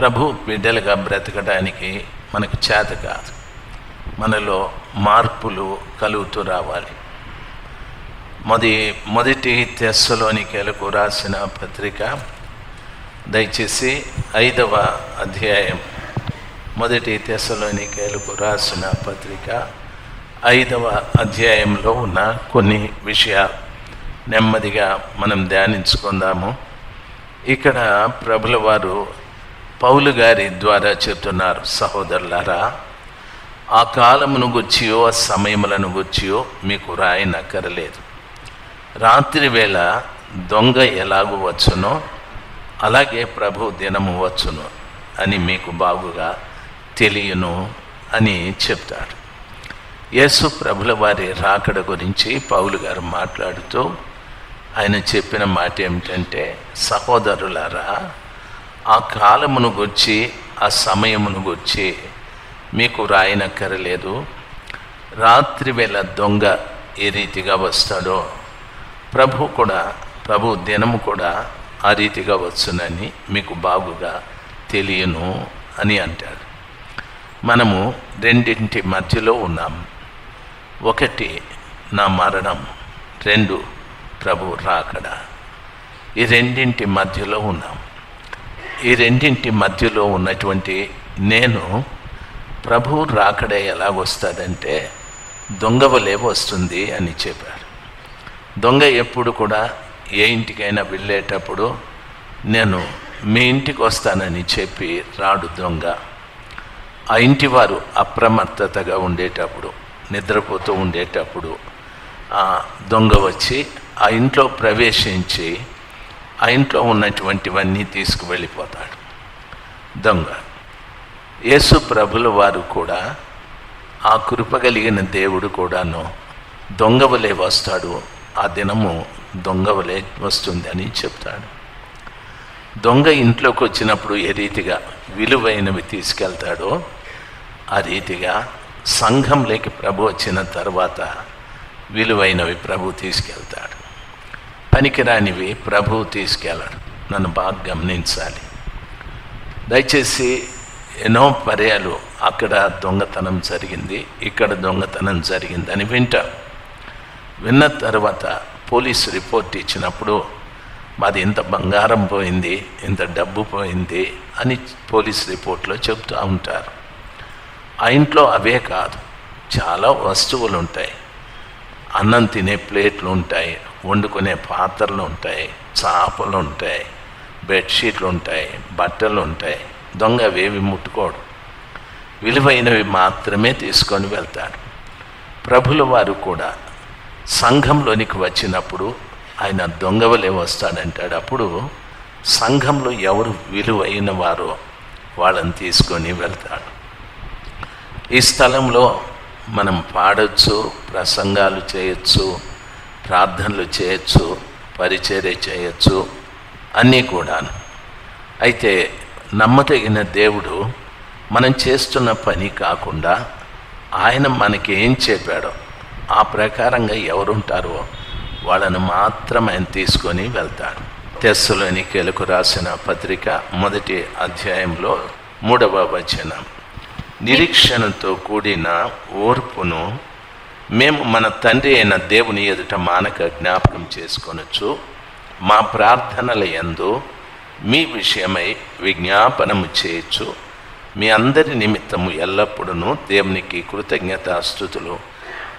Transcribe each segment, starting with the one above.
ప్రభు బిడ్డలుగా బ్రతకడానికి మనకు చేత కాదు. మనలో మార్పులు కలుగుతూ రావాలి. మొది మొదటి తెస్సలోనికేలకు రాసిన పత్రిక దయచేసి ఐదవ అధ్యాయం మొదటి తెస్సలోనికేలకు రాసిన పత్రిక ఐదవ అధ్యాయంలో ఉన్న కొన్ని విషయాలు నెమ్మదిగా మనం ధ్యానించుకుందాము. ఇక్కడ ప్రభుల వారు పౌలు గారి ద్వారా చెప్తున్నారు సహోదరులారా ఆ కాలమును గుర్చియో ఆ సమయములను గుర్చియో మీకు రాయనక్కరలేదు. రాత్రి వేళ దొంగ ఎలాగూ వచ్చునో అలాగే ప్రభు దినము వచ్చును అని మీకు బాగుగా తెలియను అని చెప్తాడు. యేసు ప్రభుల వారి రాకడ గురించి పౌలు గారు మాట్లాడుతూ ఆయన చెప్పిన మాట ఏమిటంటే సహోదరులారా ఆ కాలమును గుర్చి ఆ సమయమును గుర్చి మీకు రాయనక్కరలేదు. రాత్రి వేళ దొంగ ఏ రీతిగా వస్తాడో ప్రభు కూడా ప్రభు దినము కూడా ఆ రీతిగా వచ్చునని మీకు బాగుగా తెలియను అని అంటాడు. మనము రెండింటి మధ్యలో ఉన్నాం. ఒకటి నా మరణం రెండు ప్రభు రాకడ. ఈ రెండింటి మధ్యలో ఉన్నాం. ఈ రెండింటి మధ్యలో ఉన్నటువంటి నేను ప్రభు ఎలా ఎలాగొస్తుందంటే దొంగవలే వస్తుంది అని చెప్పారు. దొంగ ఎప్పుడు కూడా ఏ ఇంటికైనా వెళ్ళేటప్పుడు నేను మీ ఇంటికి వస్తానని చెప్పి రాడు దొంగ. ఆ ఇంటి వారు అప్రమత్తతగా ఉండేటప్పుడు నిద్రపోతూ ఉండేటప్పుడు ఆ దొంగ వచ్చి ఆ ఇంట్లో ప్రవేశించి ఆ ఇంట్లో ఉన్నటువంటివన్నీ తీసుకువెళ్ళిపోతాడు. దొంగ. యేసు ప్రభుల వారు కూడా ఆ కృపగలిగిన దేవుడు కూడాను దొంగవలే వస్తాడు. ఆ దినము దొంగవలే వస్తుంది అని చెప్తాడు. దొంగ ఇంట్లోకి వచ్చినప్పుడు ఏ రీతిగా విలువైనవి తీసుకెళ్తాడో ఆ రీతిగా సంఘంలోకి ప్రభు వచ్చిన తర్వాత విలువైనవి ప్రభు తీసుకెళ్తాడు. పనికిరానివి ప్రభు తీసుకెళ్ళాడు నన్ను బాగా గమనించాలి. దయచేసి ఎన్నో పర్యాలు అక్కడ దొంగతనం జరిగింది ఇక్కడ దొంగతనం జరిగింది అని వింటాం. విన్న తర్వాత పోలీసు రిపోర్ట్ ఇచ్చినప్పుడు మాది ఇంత బంగారం పోయింది ఇంత డబ్బు పోయింది అని పోలీస్ రిపోర్ట్లో చెప్తూ ఉంటారు. ఆ ఇంట్లో అవే కాదు చాలా వస్తువులు ఉంటాయి అన్నం తినే ప్లేట్లు ఉంటాయి వండుకునే పాత్రలు ఉంటాయి చాపలు ఉంటాయి బెడ్షీట్లు ఉంటాయి బట్టలు ఉంటాయి. దొంగ వేవి ముట్టుకోడు. విలువైనవి మాత్రమే తీసుకొని వెళ్తాడు. ప్రభుల వారు కూడా సంఘంలోనికి వచ్చినప్పుడు ఆయన దొంగవలే వస్తాడంటాడు. అప్పుడు సంఘంలో ఎవరు విలువైన వారో వాళ్ళని తీసుకొని వెళ్తాడు. ఈ స్థలంలో మనం పాడచ్చు ప్రసంగాలు చేయొచ్చు ప్రార్థనలు చేయొచ్చు పరిచర్య చేయొచ్చు అన్నీ కూడాను. అయితే నమ్మదగిన దేవుడు మనం చేస్తున్న పని కాకుండా ఆయన మనకి ఏం చెప్పాడో ఆ ప్రకారంగా ఎవరుంటారో వాళ్ళను మాత్రం ఆయన తీసుకొని వెళ్తాడు. తెస్సులోని కెలుకు రాసిన పత్రిక మొదటి అధ్యాయంలో మూడవ వచనం. నిరీక్షణతో కూడిన ఓర్పును మేము మన తండ్రి అయిన దేవుని ఎదుట మానక జ్ఞాపకం చేసుకొనొచ్చు. మా ప్రార్థనల యందు మీ విషయమై విజ్ఞాపనము చేయొచ్చు మీ అందరి నిమిత్తము ఎల్లప్పుడూ దేవునికి కృతజ్ఞతాస్థుతులు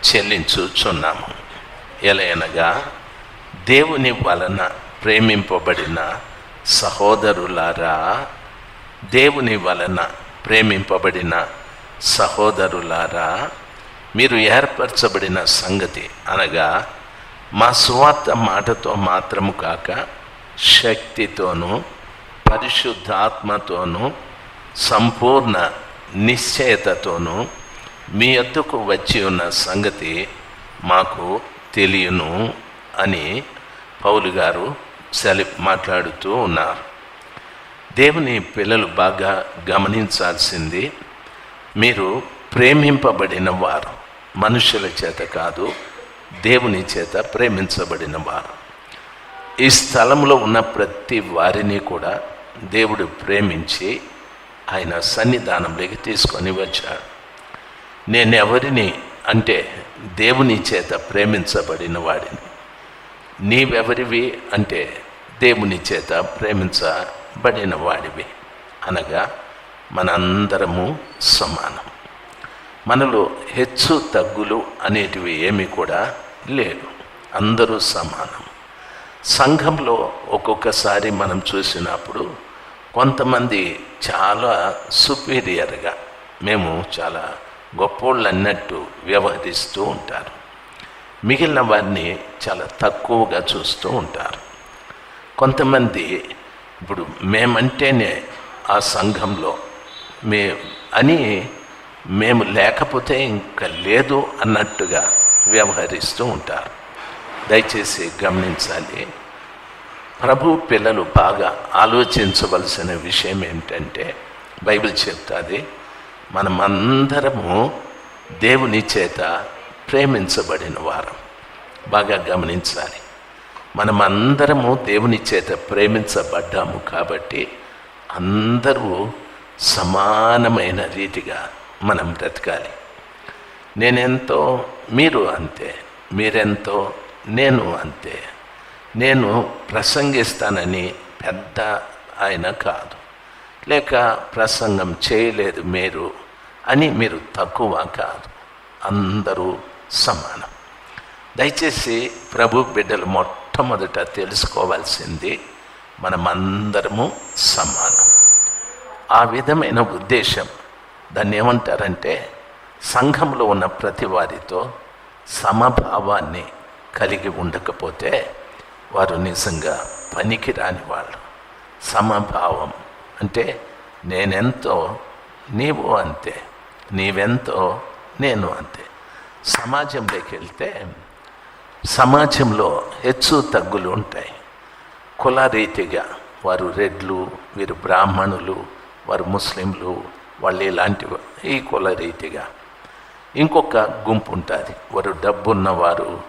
చెల్లించుచున్నాము. ఎలయనగా దేవుని వలన ప్రేమింపబడిన సహోదరులారా దేవుని వలన ప్రేమింపబడిన సహోదరులారా మీరు ఏర్పరచబడిన సంగతి అనగా మా సువార్త మాటతో మాత్రము కాక శక్తితోనూ పరిశుద్ధాత్మతోనూ సంపూర్ణ నిశ్చయతతోనూ మీ ఎద్దుకు వచ్చి ఉన్న సంగతి మాకు తెలియను అని పౌలు గారు సెలి మాట్లాడుతూ ఉన్నారు. దేవుని పిల్లలు బాగా గమనించాల్సింది మీరు ప్రేమింపబడిన వారు. మనుషుల చేత కాదు దేవుని చేత ప్రేమించబడిన వారు. ఈ స్థలంలో ఉన్న ప్రతి వారిని కూడా దేవుడు ప్రేమించి ఆయన సన్నిధానంలోకి తీసుకొని వచ్చాడు. నేను ఎవరిని అంటే దేవుని చేత ప్రేమించబడిన వాడిని. నీవెవరివి అంటే దేవుని చేత ప్రేమించబడిన వాడివి. అనగా మనందరము సమానం. మనలో హెచ్చు తగ్గులు అనేటివి ఏమి కూడా లేవు. అందరూ సమానం. సంఘంలో ఒక్కొక్కసారి మనం చూసినప్పుడు కొంతమంది చాలా సుపీరియర్గా మేము చాలా గొప్పోళ్ళు అన్నట్టు వ్యవహరిస్తూ ఉంటారు. మిగిలిన వారిని చాలా తక్కువగా చూస్తూ ఉంటారు. కొంతమంది ఇప్పుడు మేమంటేనే ఆ సంఘంలో మే అని మేము లేకపోతే ఇంకా లేదు అన్నట్టుగా వ్యవహరిస్తూ ఉంటారు. దయచేసి గమనించాలి. ప్రభు పిల్లలు బాగా ఆలోచించవలసిన విషయం ఏమిటంటే బైబిల్ చెప్తుంది మనమందరము దేవుని చేత ప్రేమించబడిన వారం. బాగా గమనించాలి. మనమందరము దేవుని చేత ప్రేమించబడ్డాము కాబట్టి అందరూ సమానమైన రీతిగా మనం బ్రతకాలి. నేనెంతో మీరు అంతే మీరెంతో నేను అంతే. నేను ప్రసంగిస్తానని పెద్ద ఆయన కాదు. లేక ప్రసంగం చేయలేదు మీరు అని మీరు తక్కువ కాదు. అందరూ సమానం. దయచేసి ప్రభు బిడ్డలు మొట్టమొదట తెలుసుకోవాల్సింది మనమందరము సమానం. ఆ విధమైన ఉద్దేశం దాన్ని ఏమంటారంటే సంఘంలో ఉన్న ప్రతి వారితో సమభావాన్ని కలిగి ఉండకపోతే వారు నిజంగా పనికి రాని వాళ్ళు. సమభావం అంటే నేనెంతో నీవు అంతే నీవెంతో నేను అంతే. సమాజంలోకి వెళ్తే సమాజంలో హెచ్చు తగ్గులు ఉంటాయి. కులరీతిగా వారు రెడ్లు వీరు బ్రాహ్మణులు వారు ముస్లింలు వాళ్ళు ఇలాంటి ఈ కులరీతిగా ఇంకొక గుంపు ఉంటుంది వారు డబ్బున్నవారు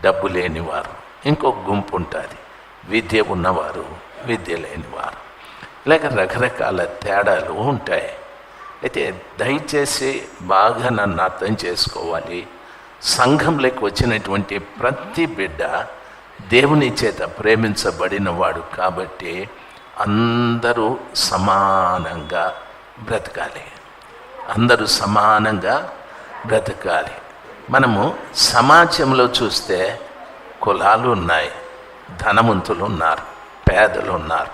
డబ్బు లేనివారు. ఇంకొక గుంపు ఉంటుంది విద్య ఉన్నవారు విద్య లేనివారు. ఇలాగ రకరకాల తేడాలు ఉంటాయి. అయితే దయచేసి బాగా నన్ను అర్థం చేసుకోవాలి. సంఘంలోకి వచ్చినటువంటి ప్రతి బిడ్డ దేవుని చేత ప్రేమించబడినవాడు కాబట్టి అందరూ సమానంగా బ్రతకాలి. అందరూ సమానంగా బ్రతకాలి. మనము సమాజంలో చూస్తే కులాలు ఉన్నాయి ధనవంతులు ఉన్నారు పేదలు ఉన్నారు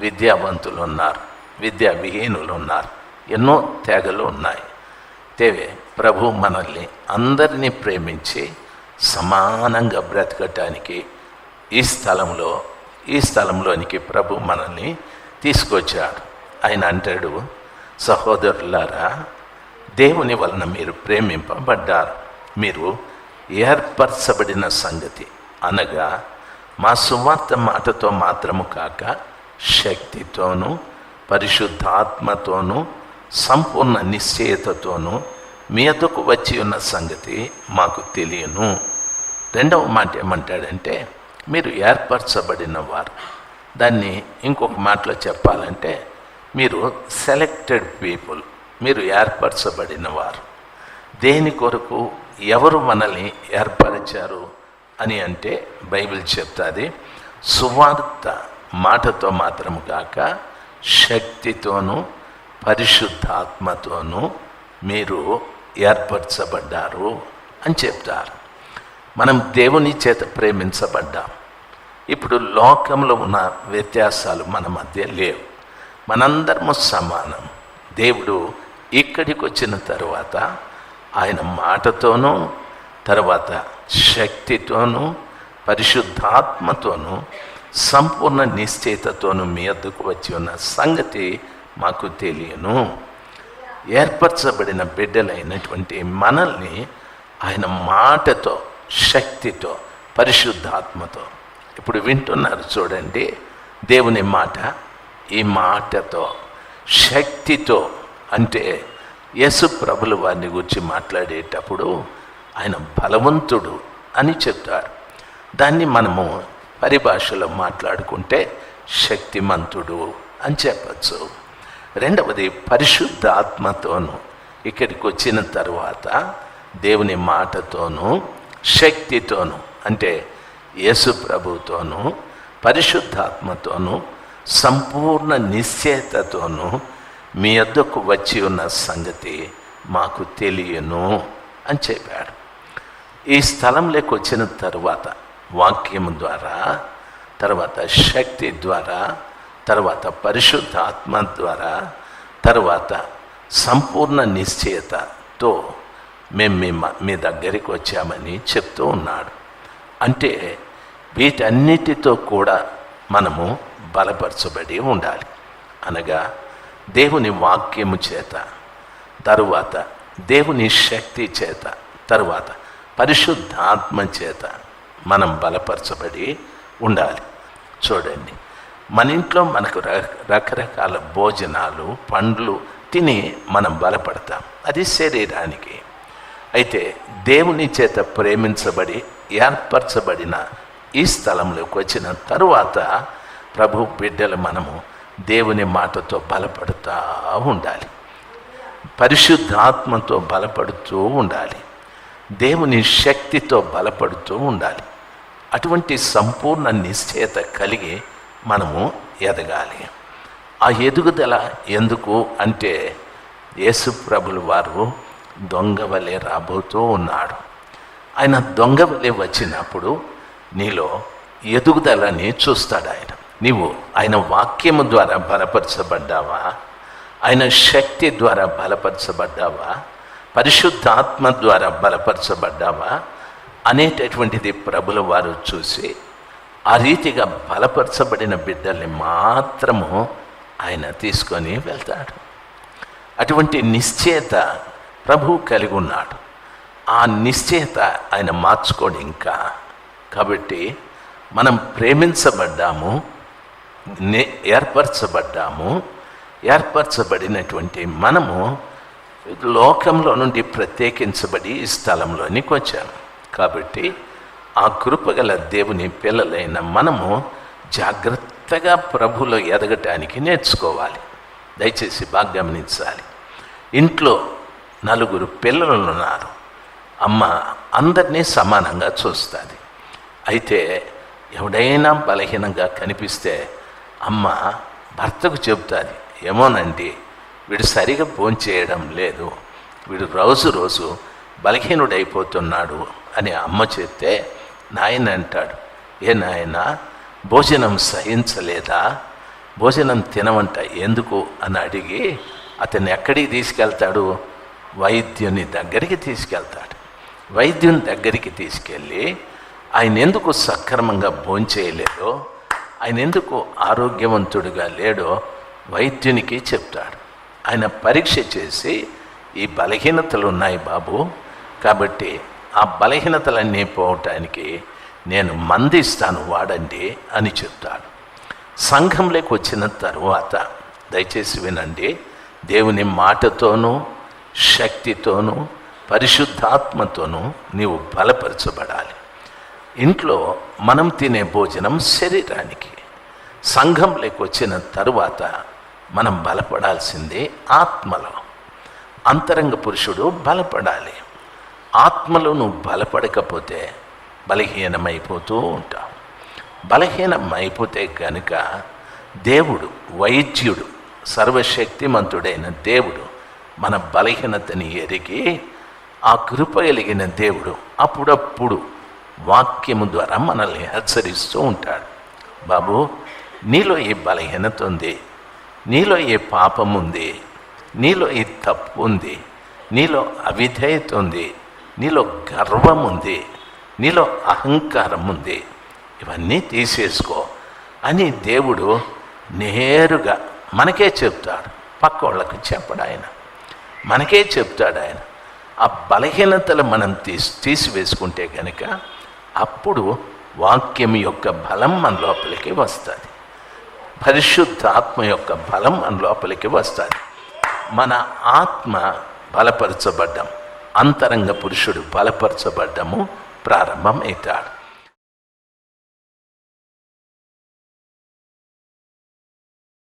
విద్యావంతులు ఉన్నారు విద్యా విహీనులు ఉన్నారు ఎన్నో తెగలు ఉన్నాయి. తేవే ప్రభు మనల్ని అందరినీ ప్రేమించి సమానంగా బ్రతకటానికి ఈ స్థలంలో ఈ స్థలంలోనికి ప్రభు మనల్ని తీసుకొచ్చాడు. ఆయన అంటాడు సహోదరులారా దేవుని వలన మీరు ప్రేమింపబడ్డారు. మీరు ఏర్పరచబడిన సంగతి అనగా మా సువార్త మాటతో మాత్రము కాక శక్తితోనూ పరిశుద్ధాత్మతోనూ సంపూర్ణ నిశ్చయతతోనూ మీ ఎద్దకు వచ్చి ఉన్న సంగతి మాకు తెలియను. రెండవ మాట ఏమంటాడంటే మీరు ఏర్పరచబడిన వారు. దాన్ని ఇంకొక మాటలో చెప్పాలంటే మీరు సెలెక్టెడ్ పీపుల్ మీరు ఏర్పరచబడిన వారు. దేని కొరకు ఎవరు మనల్ని ఏర్పరిచారు అని అంటే బైబిల్ చెప్తుంది సువార్త మాటతో మాత్రము కాక శక్తితోనూ పరిశుద్ధాత్మతోనూ మీరు ఏర్పరచబడ్డారు అని చెప్తారు. మనం దేవుని చేత ప్రేమించబడ్డాం. ఇప్పుడు లోకంలో ఉన్న వ్యత్యాసాలు మన మధ్య లేవు. మనందరము సమానం. దేవుడు ఇక్కడికి వచ్చిన తర్వాత ఆయన మాటతోనూ తర్వాత శక్తితోనూ పరిశుద్ధాత్మతోనూ సంపూర్ణ నిశ్చయితతోనూ మీ అద్దకు వచ్చి ఉన్న సంగతి మాకు తెలియను. ఏర్పరచబడిన బిడ్డలైనటువంటి మనల్ని ఆయన మాటతో శక్తితో పరిశుద్ధాత్మతో. ఇప్పుడు వింటున్నారు చూడండి దేవుని మాట. ఈ మాటతో శక్తితో అంటే యేసు ప్రభులు వారిని గురించి మాట్లాడేటప్పుడు ఆయన బలవంతుడు అని చెప్తారు. దాన్ని మనము పరిభాషలో మాట్లాడుకుంటే శక్తిమంతుడు అని చెప్పచ్చు. రెండవది పరిశుద్ధ ఆత్మతోను ఇక్కడికి వచ్చిన తర్వాత దేవుని మాటతోనూ శక్తితోనూ అంటే యేసు ప్రభుతోనూ పరిశుద్ధాత్మతోనూ సంపూర్ణ నిశ్చయతతోనూ మీ వద్దకు వచ్చి ఉన్న సంగతి మాకు తెలియను అని చెప్పాడు. ఈ స్థలంలోకి వచ్చిన తరువాత వాక్యం ద్వారా తర్వాత శక్తి ద్వారా తర్వాత పరిశుద్ధ ఆత్మ ద్వారా తర్వాత సంపూర్ణ నిశ్చయతతో మేము మీ మ- మీ దగ్గరికి వచ్చామని చెప్తూ ఉన్నాడు. అంటే వీటన్నిటితో కూడా మనము బలపరచబడి ఉండాలి. అనగా దేవుని వాక్యము చేత తరువాత దేవుని శక్తి చేత తరువాత పరిశుద్ధాత్మ చేత మనం బలపరచబడి ఉండాలి. చూడండి మన ఇంట్లో మనకు ర- రకరకాల భోజనాలు పండ్లు తిని మనం బలపడతాం. అది శరీరానికి. అయితే దేవుని చేత ప్రేమించబడి ఏర్పరచబడిన ఈ స్థలంలోకి వచ్చిన తరువాత ప్రభు బిడ్డలు మనము దేవుని మాటతో బలపడుతూ ఉండాలి. పరిశుద్ధాత్మతో బలపడుతూ ఉండాలి. దేవుని శక్తితో బలపడుతూ ఉండాలి. అటువంటి సంపూర్ణ నిశ్చయత కలిగి మనము ఎదగాలి. ఆ ఎదుగుదల ఎందుకు అంటే యేసు ప్రభులు వారు దొంగవలే రాబోతూ ఉన్నాడు. ఆయన దొంగవలే వచ్చినప్పుడు నీలో ఎదుగుదలని చూస్తాడు ఆయన నీవు ఆయన వాక్యము ద్వారా బలపరచబడ్డావా? ఆయన శక్తి ద్వారా బలపరచబడ్డావా? పరిశుద్ధాత్మ ద్వారా బలపరచబడ్డావా? అనేటటువంటిది ప్రభుల వారు చూసి ఆ రీతిగా బలపరచబడిన బిడ్డల్ని మాత్రము ఆయన తీసుకొని వెళ్తాడు. అటువంటి నిశ్చయత ప్రభు కలిగి ఉన్నాడు. ఆ నిశ్చయత ఆయన మార్చుకోడు ఇంకా. కాబట్టి మనం ప్రేమించబడ్డాము ఏర్పరచబడ్డాము. ఏర్పరచబడినటువంటి మనము లోకంలో నుండి ప్రత్యేకించబడి ఈ స్థలంలోనికి వచ్చాము. కాబట్టి ఆ కృపగల దేవుని పిల్లలైన మనము జాగ్రత్తగా ప్రభులో ఎదగటానికి నేర్చుకోవాలి. దయచేసి బాగా గమనించాలి. ఇంట్లో నలుగురు పిల్లలు ఉన్నారు. అమ్మ అందరినీ సమానంగా చూస్తుంది. అయితే ఎవడైనా బలహీనంగా కనిపిస్తే అమ్మ భర్తకు చెబుతుంది ఏమోనండి వీడు సరిగా భోంచేయడం లేదు వీడు రోజు రోజు బలహీనుడైపోతున్నాడు అని అమ్మ చెప్తే నాయన అంటాడు ఏ నాయన భోజనం సహించలేదా? భోజనం తినవంట ఎందుకు? అని అడిగి అతన్ని ఎక్కడికి తీసుకెళ్తాడు? వైద్యుని దగ్గరికి తీసుకెళ్తాడు. వైద్యుని దగ్గరికి తీసుకెళ్ళి ఆయన ఎందుకు సక్రమంగా భోంచేయలేదో ఆయన ఎందుకు ఆరోగ్యవంతుడిగా లేడో వైద్యునికి చెప్తాడు. ఆయన పరీక్ష చేసి ఈ బలహీనతలు ఉన్నాయి బాబు కాబట్టి ఆ బలహీనతలన్నీ పోవటానికి నేను మందిస్తాను వాడండి అని చెప్తాడు. సంఘంలోకి వచ్చిన తరువాత దయచేసి వినండి దేవుని మాటతోనూ శక్తితోనూ పరిశుద్ధాత్మతోనూ నీవు బలపరచబడాలి. ఇంట్లో మనం తినే భోజనం శరీరానికి. సంఘంలోకి వచ్చిన తరువాత మనం బలపడాల్సిందే ఆత్మలో. అంతరంగ పురుషుడు బలపడాలి. ఆత్మలో నువ్వు బలపడకపోతే బలహీనమైపోతూ ఉంటావు. బలహీనమైపోతే కనుక దేవుడు వైద్యుడు సర్వశక్తిమంతుడైన దేవుడు మన బలహీనతని ఎరిగి ఆ కృప కలిగిన దేవుడు అప్పుడప్పుడు వాక్యము ద్వారా మనల్ని హెచ్చరిస్తూ ఉంటాడు. బాబు నీలో ఈ బలహీనత ఉంది? నీలో ఈ పాపం ఉంది? నీలో ఈ తప్పు ఉంది? నీలో అవిధేయత ఉంది? నీలో గర్వం ఉంది? నీలో అహంకారం ఉంది? ఇవన్నీ తీసేసుకో. అని దేవుడు నేరుగా మనకే చెప్తాడు. పక్క వాళ్ళకు చెప్పడు ఆయన. మనకే చెప్తాడు ఆయన. ఆ బలహీనతలు మనం తీసి తీసివేసుకుంటే కనుక అప్పుడు వాక్యం యొక్క బలం మన లోపలికి వస్తుంది. పరిశుద్ధ ఆత్మ యొక్క బలం మన లోపలికి వస్తుంది. మన ఆత్మ బలపరచబడ్డం అంతరంగ పురుషుడు బలపరచబడ్డము ప్రారంభమవుతాడు.